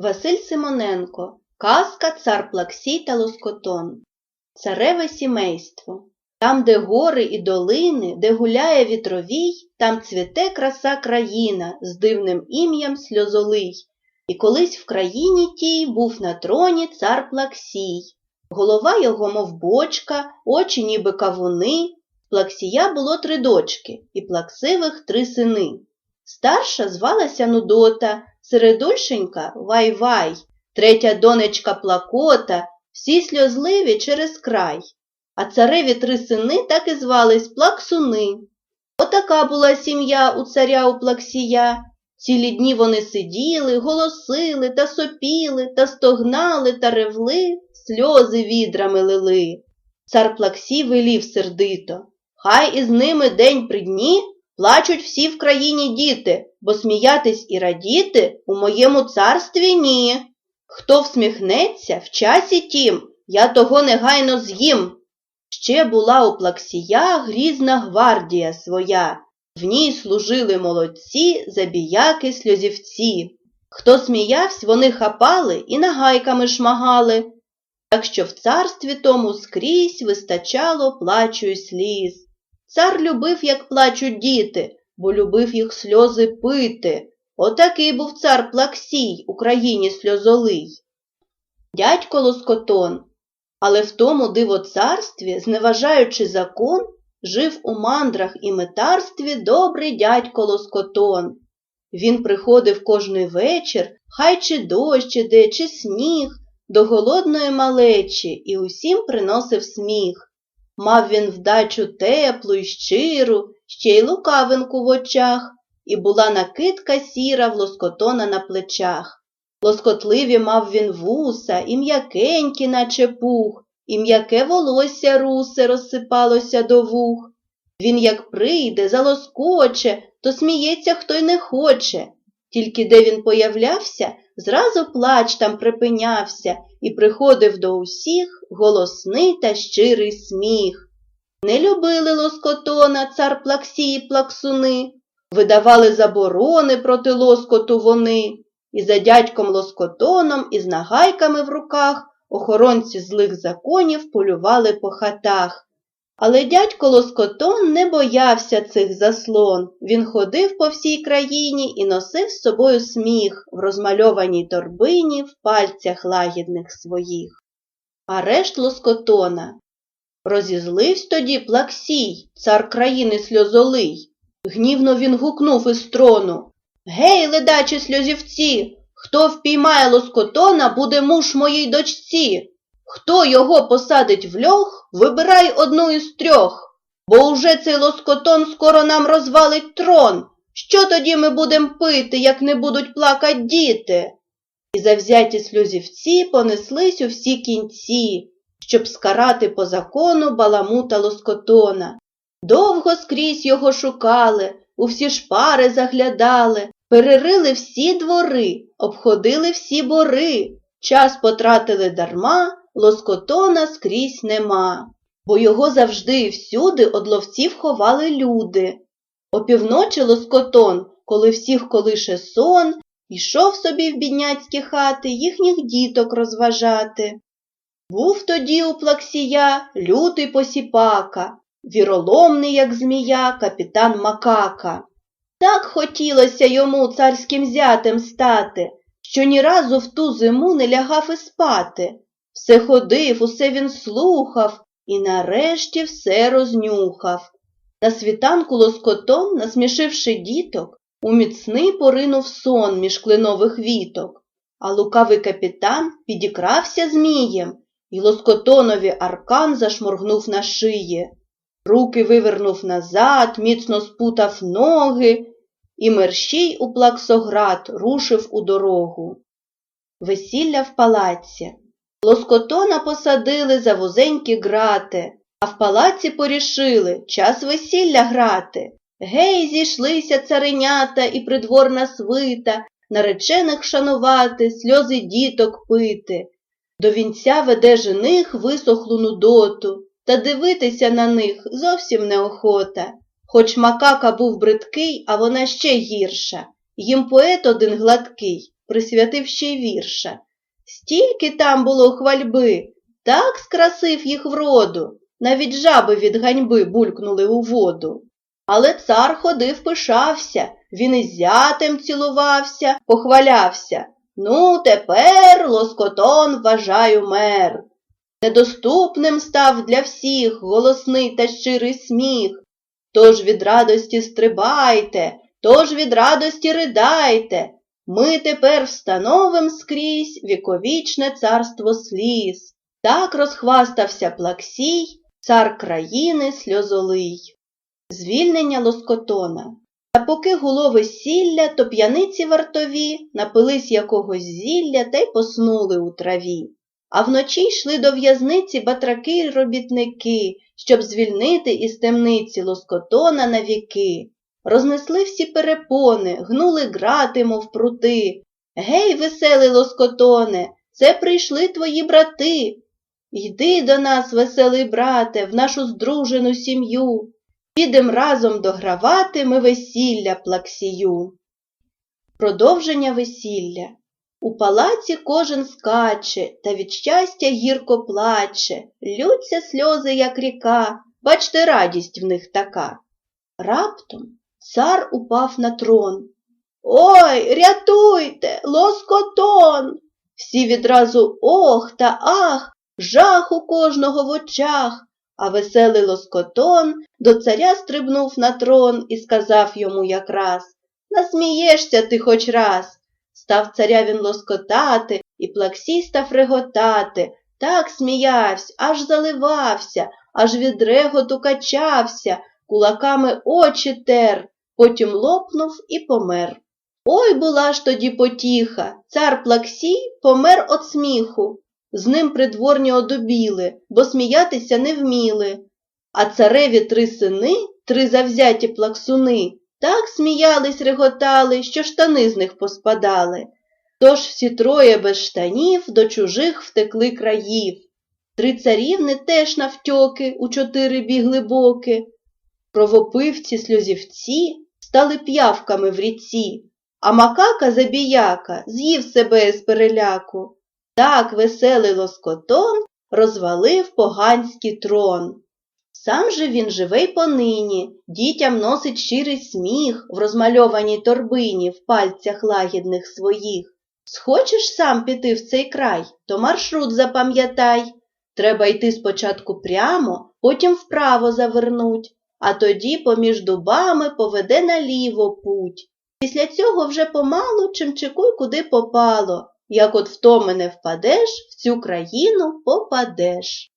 Василь Симоненко. Казка Цар Плаксій та Лоскотон. Цареве сімейство. Там, де гори і долини, де гуляє вітровій, там цвіте краса країна з дивним ім'ям Сльозолий. І колись в країні тій був на троні цар Плаксій. Голова його, мов бочка, очі ніби кавуни. Плаксія було три дочки і плаксивих три сини. Старша звалася Нудота, середульшенька Вай-Вай, третя донечка Плакота, всі сльозливі через край. А цареві три сини так і звались Плаксуни. Отака була сім'я у царя у Плаксія. Цілі дні вони сиділи, голосили та сопіли, та стогнали та ревли, сльози відрами лили. Цар Плаксій велів сердито. Хай із ними день при дні плачуть всі в країні діти, бо сміятись і радіти у моєму царстві ні. Хто всміхнеться в часі тім, я того негайно з'їм. Ще була у Плаксія грізна гвардія своя. В ній служили молодці, забіяки, сльозівці. Хто сміявсь, вони хапали і нагайками шмагали. Так що в царстві тому скрізь вистачало плачу й сліз. Цар любив, як плачуть діти, бо любив їх сльози пити. Отакий був цар Плаксій, Україні сльозолий. Дядько Лоскотон. Але в тому дивоцарстві, зневажаючи закон, жив у мандрах і метарстві добрий дядько Лоскотон. Він приходив кожний вечір, хай чи дощ іде, чи сніг, до голодної малечі і усім приносив сміх. Мав він вдачу теплу й щиру, ще й лукавинку в очах, і була накидка сіра в лоскотона на плечах. Лоскотливі мав він вуса, і м'якенькі, наче пух, і м'яке волосся русе розсипалося до вух. Він, як прийде, залоскоче, то сміється, хто й не хоче. Тільки де він появлявся, зразу плач там припинявся і приходив до усіх голосний та щирий сміх. Не любили лоскотона цар Плаксій і плаксуни, видавали заборони проти лоскоту вони, і за дядьком лоскотоном із нагайками в руках охоронці злих законів полювали по хатах. Але дядько Лоскотон не боявся цих заслон. Він ходив по всій країні і носив з собою сміх в розмальованій торбині в пальцях лагідних своїх. Арешт Лоскотона. Розізливсь тоді Плаксій, цар країни сльозолий. Гнівно він гукнув із трону. Гей, ледачі сльозівці! Хто впіймає лоскотона, буде муж моїй дочці. Хто його посадить в льох, вибирай одну із трьох, бо уже цей лоскотон скоро нам розвалить трон. Що тоді ми будем пити, як не будуть плакать діти? І завзяті сльозівці понеслись у всі кінці, щоб скарати по закону баламута лоскотона. Довго скрізь його шукали, у всі шпари заглядали, перерили всі двори, обходили всі бори, час потратили дарма, лоскотона скрізь нема, бо його завжди і всюди од ловців ховали люди. Опівночі лоскотон, коли всіх колише сон, йшов собі в бідняцькі хати їхніх діток розважати. Був тоді у плаксія лютий посіпака, віроломний, як змія, капітан Макака. Так хотілося йому царським зятем стати, що ні разу в ту зиму не лягав і спати. Все ходив, усе він слухав і нарешті все рознюхав. На світанку лоскотон, насмішивши діток, у міцний поринув сон між клинових віток, а лукавий капітан підікрався змієм, і лоскотонові аркан зашморгнув на шиї. Руки вивернув назад, міцно спутав ноги, і мерщій у плаксоград рушив у дорогу. Весілля в палаці. Лоскотона посадили за вузенькі грати, а в палаці порішили час весілля грати. Гей, зійшлися царинята і придворна свита, наречених шанувати, сльози діток пити. До вінця веде жених висохлу нудоту, та дивитися на них зовсім неохота. Хоч макака був бридкий, а вона ще гірша. Їм поет один гладкий, присвятив ще й вірша. Стільки там було хвальби, так скрасив їх вроду, навіть жаби від ганьби булькнули у воду. Але цар ходив пишався, він із зятем цілувався, похвалявся. Ну, тепер лоскотон вважаю мер. Недоступним став для всіх голосний та щирий сміх. Тож від радості стрибайте, тож від радості ридайте. Ми тепер встановим скрізь віковічне царство сліз. Так розхвастався Плаксій, цар країни сльозолий. Звільнення лоскотона. Та поки гуло весілля, то п'яниці вартові напились якогось зілля та й поснули у траві. А вночі йшли до в'язниці батраки й робітники, щоб звільнити із темниці лоскотона на віки. Рознесли всі перепони, гнули грати, мов прути. Гей, веселий лоскотоне, це прийшли твої брати. Йди до нас, веселий брате, в нашу здружену сім'ю. Підем разом догравати ми весілля плаксію. Продовження весілля. У палаці кожен скаче, та від щастя гірко плаче, лються сльози, як ріка, бачте, радість в них така. Раптом цар упав на трон. Ой, рятуйте, лоскотон! Всі відразу ох та ах, жах у кожного в очах. А веселий лоскотон до царя стрибнув на трон і сказав йому якраз Насмієшся ти хоч раз. Став царя він лоскотати, і плаксій став реготати. Так сміявся, аж заливався, аж від реготу качався, кулаками очі тер, потім лопнув і помер. Ой була ж тоді потіха, цар Плаксій помер от сміху. З ним придворні одубіли, бо сміятися не вміли. А цареві три сини, три завзяті плаксуни, так сміялись, реготали, що штани з них поспадали. Тож всі троє без штанів до чужих втекли країв. Три царівни теж навтьоки у чотири бігли боки. Кровопивці сльозівці стали п'явками в ріці, а макака забіяка з'їв себе з переляку. Так веселий лоскотон розвалив поганський трон. Сам же він живе й понині, дітям носить щирий сміх в розмальованій торбині в пальцях лагідних своїх. Схочеш сам піти в цей край, то маршрут запам'ятай. Треба йти спочатку прямо, потім вправо завернуть, а тоді поміж дубами поведе наліво путь. Після цього вже помалу чимчикуй куди попало, як от в мене впадеш, в цю країну попадеш.